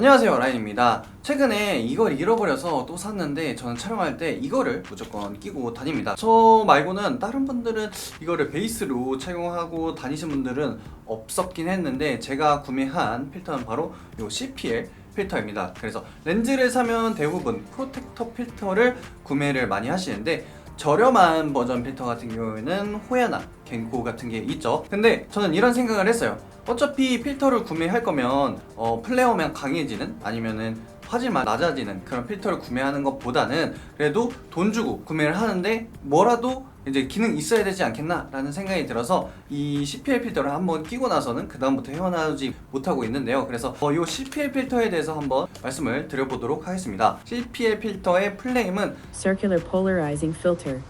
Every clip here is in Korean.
안녕하세요 라인입니다 최근에 이걸 잃어버려서 또 샀는데 저는 촬영할 때 이거를 무조건 끼고 다닙니다 저 말고는 다른 분들은 이거를 베이스로 착용하고 다니신 분들은 없었긴 했는데 제가 구매한 필터는 바로 이 CPL 필터입니다 그래서 렌즈를 사면 대부분 프로텍터 필터를 구매를 많이 하시는데 저렴한 버전 필터 같은 경우에는 호야나, 겐코 같은 게 있죠. 근데 저는 이런 생각을 했어요. 어차피 필터를 구매할 거면 어, 플레어만 강해지는 아니면은 화질만 낮아지는 그런 필터를 구매하는 것보다는 그래도 돈 주고 구매를 하는데 뭐라도 이제 기능 있어야 되지 않겠나라는 생각이 들어서 이 CPL 필터를 한번 끼고 나서는 그 다음부터 헤어나오지 못하고 있는데요. 그래서 어, 이 CPL 필터에 대해서 한번 말씀을 드려보도록 하겠습니다. CPL 필터의 플레임은 circular polarizing filter.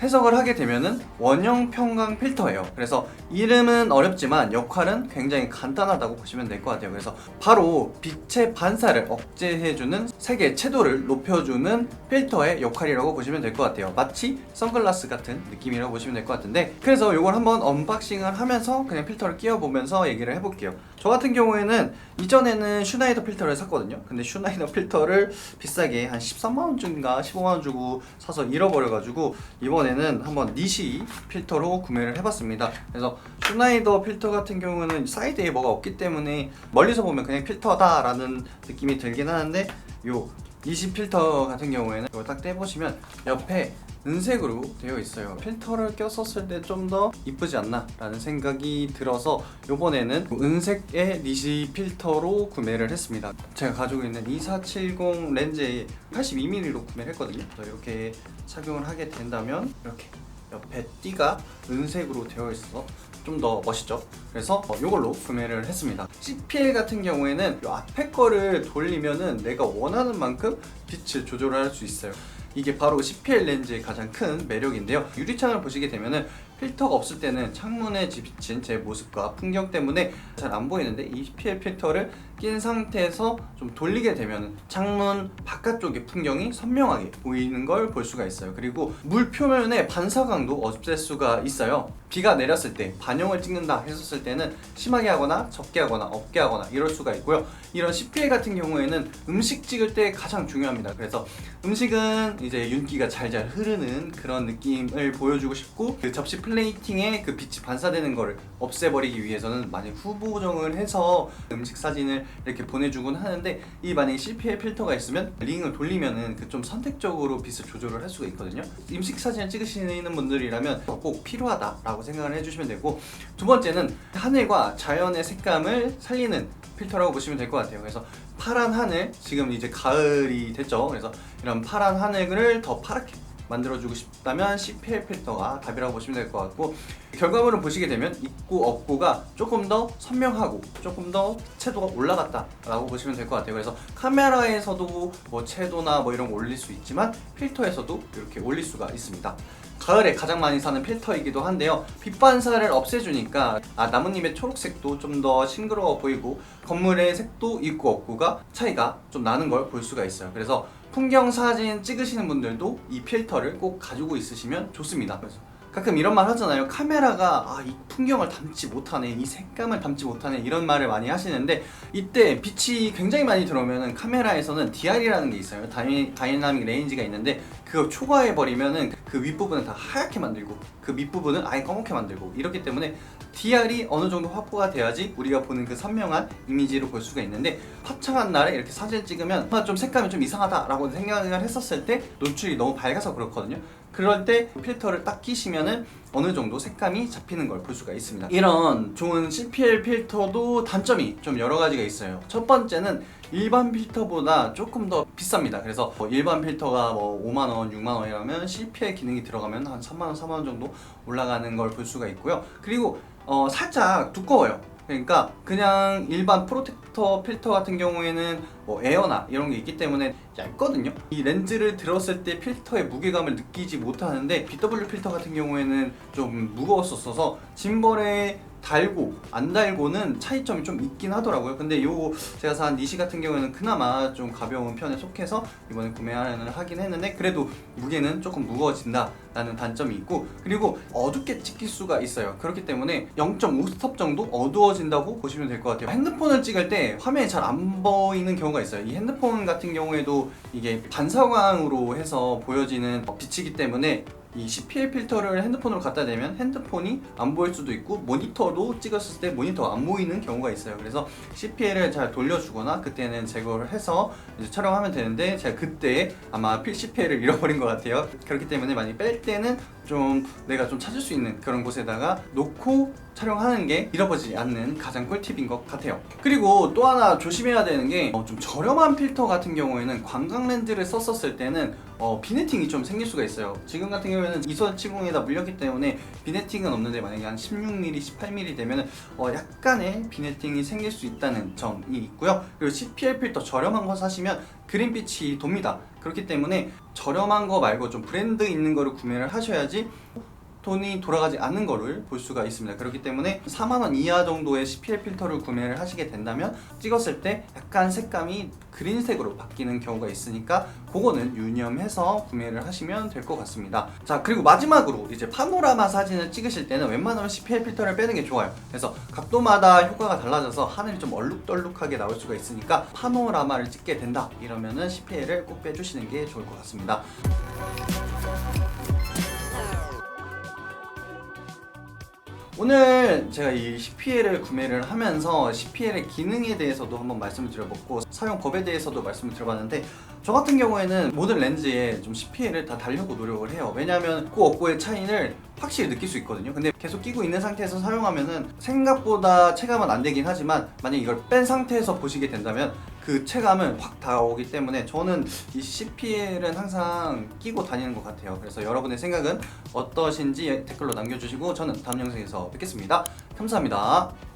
해석을 하게 되면은 원형 평강 필터예요. 그래서 이름은 어렵지만 역할은 굉장히 간단하다고 보시면 될 것 같아요. 그래서 바로 빛의 반사를 억제해주는 색의 채도를 높여주는 필터의 역할이라고 보시면 될 것 같아요. 마치 선글라스 같은 느낌이라고 보시면 될 것 같은데 그래서 이걸 한번 언박싱을 하면서 그냥 필터를 끼워보면서 얘기를 해볼게요. 저 같은 경우에는 이전에는 슈나이더 필터를 샀거든요. 근데 슈나이더 필터를 비싸게 한 13만원쯤인가 15만원 주고 사서 잃어버려가지고 이번에 는 한번 니시 필터로 구매를 해봤습니다. 그래서 슈나이더 필터 같은 경우는 사이드에 뭐가 없기 때문에 멀리서 보면 그냥 필터다라는 느낌이 들긴 하는데 요 니시 필터 같은 경우에는 이거 딱 떼보시면 옆에 은색으로 되어 있어요. 필터를 꼈었을 때 좀 더 이쁘지 않나 라는 생각이 들어서 이번에는 은색의 니시 필터로 구매를 했습니다. 제가 가지고 있는 2470 렌즈에 82mm로 구매를 했거든요. 이렇게 착용을 하게 된다면 이렇게 옆에 띠가 은색으로 되어 있어서 좀 더 멋있죠. 그래서 어, 이걸로 구매를 했습니다. CPL 같은 경우에는 이 앞에 거를 돌리면은 내가 원하는 만큼 빛을 조절할 수 있어요. 이게 바로 CPL 렌즈의 가장 큰 매력인데요. 유리창을 보시게 되면은 필터가 없을 때는 창문에 비친 제 모습과 풍경 때문에 잘 안 보이는데 이 CPL 필터를 낀 상태에서 좀 돌리게 되면 창문 바깥쪽의 풍경이 선명하게 보이는 걸 볼 수가 있어요. 그리고 물 표면의 반사광도 없앨 수가 있어요. 비가 내렸을 때 반영을 찍는다 했었을 때는 심하게 하거나 적게 하거나 없게 하거나 이럴 수가 있고요. 이런 CPL 같은 경우에는 음식 찍을 때 가장 중요합니다. 그래서 음식은 이제 윤기가 잘잘 흐르는 그런 느낌을 보여주고 싶고 그 접시 플레이팅에 그 빛이 반사되는 거를 없애버리기 위해서는 많이 후보정을 해서 음식 사진을 이렇게 보내주곤 하는데 이 만약에 CPL 필터가 있으면 링을 돌리면은 그 좀 선택적으로 빛을 조절을 할 수가 있거든요. 음식 사진을 찍으시는 분들이라면 꼭 필요하다라고 생각을 해주시면 되고 두 번째는 하늘과 자연의 색감을 살리는 필터라고 보시면 될 것 같아요. 그래서 파란 하늘 지금 이제 가을이 됐죠. 그래서 이런 파란 하늘을 더 파랗게 만들어주고 싶다면 CPL 필터가 답이라고 보시면 될 것 같고 결과물을 보시게 되면 있고 없고가 조금 더 선명하고 조금 더 채도가 올라갔다라고 보시면 될 것 같아요. 그래서 카메라에서도 뭐 채도나 뭐 이런 거 올릴 수 있지만 필터에서도 이렇게 올릴 수가 있습니다. 가을에 가장 많이 사는 필터이기도 한데요. 빛 반사를 없애주니까 아, 나뭇잎의 초록색도 좀 더 싱그러워 보이고 건물의 색도 있고 없고가 차이가 좀 나는 걸 볼 수가 있어요. 그래서 풍경 사진 찍으시는 분들도 이 필터를 꼭 가지고 있으시면 좋습니다. 그래서 가끔 이런 말 하잖아요. 카메라가 아, 이 풍경을 담지 못하네, 이 색감을 담지 못하네 이런 말을 많이 하시는데 이때 빛이 굉장히 많이 들어오면은 카메라에서는 DR이라는 게 있어요. 다이, 다이나믹 레인지가 있는데 그거 초과해 버리면은 그 윗부분을 다 하얗게 만들고 그 밑부분은 아예 검게 만들고 이렇기 때문에 DR이 어느 정도 확보가 돼야지 우리가 보는 그 선명한 이미지로 볼 수가 있는데 화창한 날에 이렇게 사진 찍으면 아, 좀 색감이 좀 이상하다라고 생각을 했었을 때 노출이 너무 밝아서 그렇거든요. 그럴 때 필터를 딱 끼시면은 어느 정도 색감이 잡히는 걸 볼 수가 있습니다. 이런 좋은 CPL 필터도 단점이 좀 여러 가지가 있어요. 첫 번째는 일반 필터보다 조금 더 비쌉니다. 그래서 뭐 일반 필터가 뭐 5만 원, 6만 원이라면 CPL 기능이 들어가면 한 3만 원, 4만 원 정도 올라가는 걸 볼 수가 있고요. 그리고 어, 살짝 두꺼워요. 그러니까 그냥 일반 프로텍터 필터 같은 경우에는 뭐 에어나 이런 게 있기 때문에 얇거든요. 이 렌즈를 들었을 때 필터의 무게감을 느끼지 못하는데 BW 필터 같은 경우에는 좀 무거웠었어서 짐벌에 달고 안 달고는 차이점이 좀 있긴 하더라고요. 근데 요 제가 산 니시 같은 경우에는 그나마 좀 가벼운 편에 속해서 이번에 구매를 하긴 했는데 그래도 무게는 조금 무거워진다라는 단점이 있고 그리고 어둡게 찍힐 수가 있어요. 그렇기 때문에 0.5스톱 정도 어두워진다고 보시면 될 것 같아요. 핸드폰을 찍을 때 화면이 잘 안 보이는 경우가 있어요. 이 핸드폰 같은 경우에도 이게 반사광으로 해서 보여지는 빛이기 때문에 이 CPL 필터를 핸드폰으로 갖다 대면 핸드폰이 안 보일 수도 있고 모니터로 찍었을 때 모니터가 안 보이는 경우가 있어요. 그래서 CPL을 잘 돌려주거나 그때는 제거를 해서 촬영하면 되는데 제가 그때 아마 필 CPL을 잃어버린 것 같아요. 그렇기 때문에 많이 뺄 때는 좀 내가 좀 찾을 수 있는 그런 곳에다가 놓고 촬영하는 게 잃어버리지 않는 가장 꿀팁인 것 같아요. 그리고 또 하나 조심해야 되는 게 좀 저렴한 필터 같은 경우에는 관광 렌즈를 썼었을 때는 어, 비네팅이 좀 생길 수가 있어요. 지금 같은 경우에는 270에다 물렸기 때문에 비네팅은 없는데 만약에 한 16mm, 18mm 되면 어, 약간의 비네팅이 생길 수 있다는 점이 있고요. 그리고 CPL 필터 저렴한 거 사시면 그린빛이 돕니다. 그렇기 때문에 저렴한 거 말고 좀 브랜드 있는 거를 구매를 하셔야지 돈이 돌아가지 않는 거를 볼 수가 있습니다. 그렇기 때문에 4만 원 이하 정도의 CPL 필터를 구매를 하시게 된다면 찍었을 때 약간 색감이 그린색으로 바뀌는 경우가 있으니까 그거는 유념해서 구매를 하시면 될 것 같습니다. 자 그리고 마지막으로 이제 파노라마 사진을 찍으실 때는 웬만하면 CPL 필터를 빼는 게 좋아요. 그래서 각도마다 효과가 달라져서 하늘이 좀 얼룩덜룩하게 나올 수가 있으니까 파노라마를 찍게 된다 이러면은 CPL을 꼭 빼주시는 게 좋을 것 같습니다. 오늘 제가 이 CPL을 구매를 하면서 CPL의 기능에 대해서도 한번 말씀을 드려봤고 사용법에 대해서도 말씀을 드려봤는데 저 같은 경우에는 모든 렌즈에 좀 CPL을 다 달려고 노력을 해요. 왜냐하면 그 없고의 차이를 확실히 느낄 수 있거든요. 근데 계속 끼고 있는 상태에서 사용하면은 생각보다 체감은 안 되긴 하지만 만약 이걸 뺀 상태에서 보시게 된다면 그 체감은 확 다가오기 때문에 저는 이 CPL은 항상 끼고 다니는 것 같아요. 그래서 여러분의 생각은 어떠신지 댓글로 남겨주시고 저는 다음 영상에서 뵙겠습니다. 감사합니다